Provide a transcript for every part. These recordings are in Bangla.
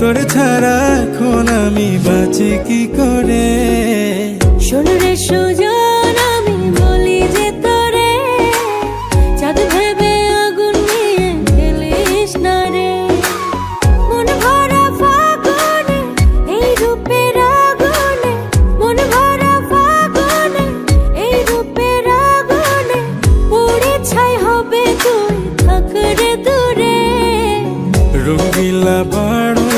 তোর ছাড়া এখন আমি বাঁচি কি করে? শোনো রে সুজন আমি বলি যে তোরে চাঁদ ভেবে আগুন নিয়ে খেলিস না রে। মন ভরা ফাগুনে এই রূপের আগুনে মন ভরা ফাগুনে এই রূপের আগুনে পুড়ে ছাই হবে তুই থাক রে দূরে। রঙ্গিলা বাড়ই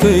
তুই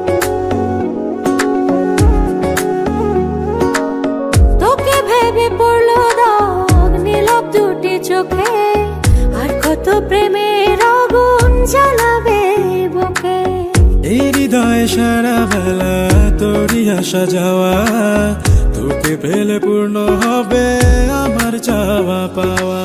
হৃদয় সারা বেলা তোরই আসা যাওয়া তোকে পেলে পূর্ণ হবে আমার চাওয়া পাওয়া।